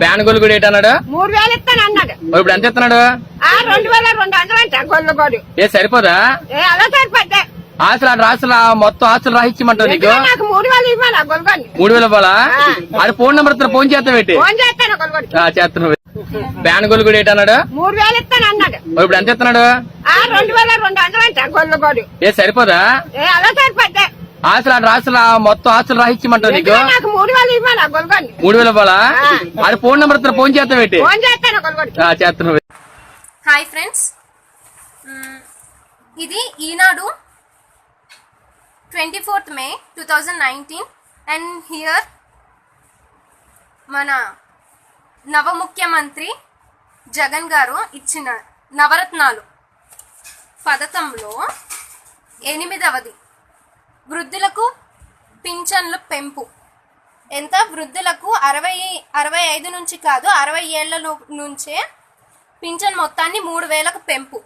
Fan Gollu కూడా ఏంటన్నాడు? మూడు వేలు ఇస్తాను అన్నాడు. ఇప్పుడు ఎంత ఇస్తున్నాడు? ఆ రెండు వేల రెండు వందలు అంట గొల్లగోడు ఏ సరిపోదా? ఏ అలా సరిపోద్ది. ఆస్తులు అటు రాస్తులు? మొత్తం ఆస్తులు రాసిచ్చమంటావు నీకు? మూడు వేలు ఇవ్వాలి ఆ గొల్లగోడిని మూడు వేల పోలా ఆ. ఆడ ఫోన్ నెంబర్ ఇస్తున్నా ఫోన్ చేస్తా పెట్టి ఫోన్ చేస్తాను గొల్లగోడికి చేస్తున్నావు ఫ్యాన్ గొల్లు కూడా ఏంటన్నాడు? మూడు వేలు ఇస్తాను అన్నాడు. ఇప్పుడు ఎంత ఇస్తున్నాడు? ఆ రెండు వేల రెండు వందలు అంట గొల్లగోడు ఏ సరిపోదా? ఏ అలా సరిపోద్ది. ఆస్తులు అటు రాస్తులు మొత్తం ఆస్తులు రాసిచ్చమంటావు నీకు? మూడు వేలు ఇవ్వాలి. ఆడ ఫోన్ నెంబర్ ఇస్తున్నా ఫోన్ చేస్తా పెట్టి ఫోన్ చేస్తాను హాయ్ ఫ్రెండ్స్. ఇది ఈనాడు twenty fourth May two thousand nineteen. And here మన నవ ముఖ్యమంత్రి జగన్ గారు ఇచ్చిన నవరత్నాలు. పథకంలో ఎనిమిదవది. వృద్ధులకు పింఛన్లు పెంపు. ఎంత? వృద్ధులకు అరవై అరవై ఐదు నుంచి కాదు అరవై ఏళ్ళ నుంచే పింఛన్ మొత్తాన్ని మూడు వేలకు పెంపు.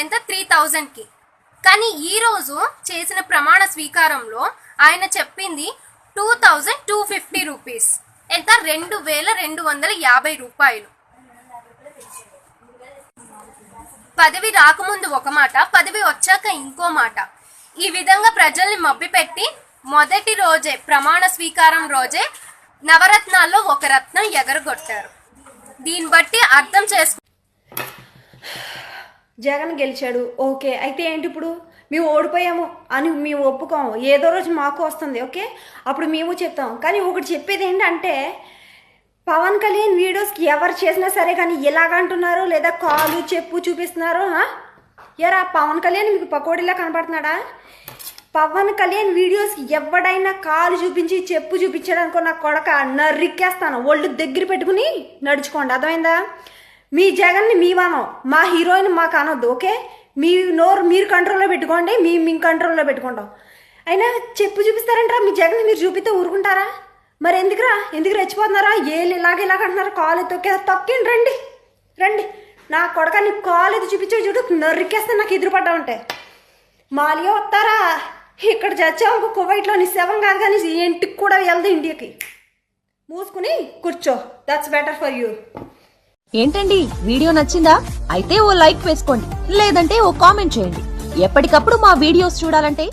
ఎంత? త్రీ థౌజండ్కి. కానీ ఈరోజు చేసిన ప్రమాణ స్వీకారంలో ఆయన చెప్పింది two thousand two fifty rupees. ఎంత? రెండు వేల రెండు వందల యాభై రూపాయలు. పదవి రాకముందు ఒక మాట పదవి వచ్చాక ఇంకో మాట. ఈ విధంగా ప్రజల్ని మభ్యపెట్టి మొదటి రోజే ప్రమాణ స్వీకారం రోజే నవరత్నాల్లో ఒక రత్నం ఎగరగొట్టారు. దీన్ని బట్టి అర్థం చేసుకు జగన్ గెలిచాడు. ఓకే. అయితే ఏంటి ఇప్పుడు? మేము ఓడిపోయాము అని మేము ఒప్పుకోము. ఏదో రోజు మాకు వస్తుంది ఓకే? అప్పుడు మేము చెప్తాం. కానీ ఒకటి చెప్పేది ఏంటంటే పవన్ కళ్యాణ్ వీడియోస్కి ఎవరు చేసినా సరే కానీ ఎలాగంటున్నారు లేదా కాలు చెప్పు చూపిస్తున్నారు ఎరా పవన్ కళ్యాణ్ మీకు పకోడీలా కనపడుతున్నాడా? పవన్ కళ్యాణ్ వీడియోస్కి ఎవడైనా కాలు చూపించి చెప్పు చూపించాడు నా కొడక నరికేస్తాను. ఒళ్ళు దగ్గర పెట్టుకుని నడుచుకోండి. అర్థమైందా? మీ జగన్ని మీ మనం మా హీరోయిన్ మాకు అనొద్దు ఓకే? మీ నోరు మీరు కంట్రోల్లో పెట్టుకోండి మీ మీ కంట్రోల్లో పెట్టుకుంటాం. అయినా చెప్పు చూపిస్తారంటారా? మీ జగన్ మీరు చూపిస్తే ఊరుకుంటారా? మరి ఎందుకురా ఎందుకు రెచ్చిపోతున్నారా? ఏళ్ళు ఇలాగ ఇలాగ అంటున్నారు. కాలు తొక్కే తొక్కిండి రండి. రండి. నా కొడక నీ కాలు చూపించే చూడు నరికేస్తే నాకు ఎదురుపడ్డా ఉంటాయి మాలియా వస్తారా? ఇక్కడ చచ్చావు కువైట్లో నీ శవం కాదు కానీ ఇంటికి కూడా వెళ్దు ఇండియాకి. మూసుకుని కూర్చో. దట్స్ బెటర్ ఫర్ యూ ఏంటండి? వీడియో నచ్చిందా? అయితే ఓ లైక్ వేసుకోండి. లేదంటే ఓ కామెంట్ చేయండి. ఎప్పటికప్పుడు మా వీడియోస్ చూడాలంటే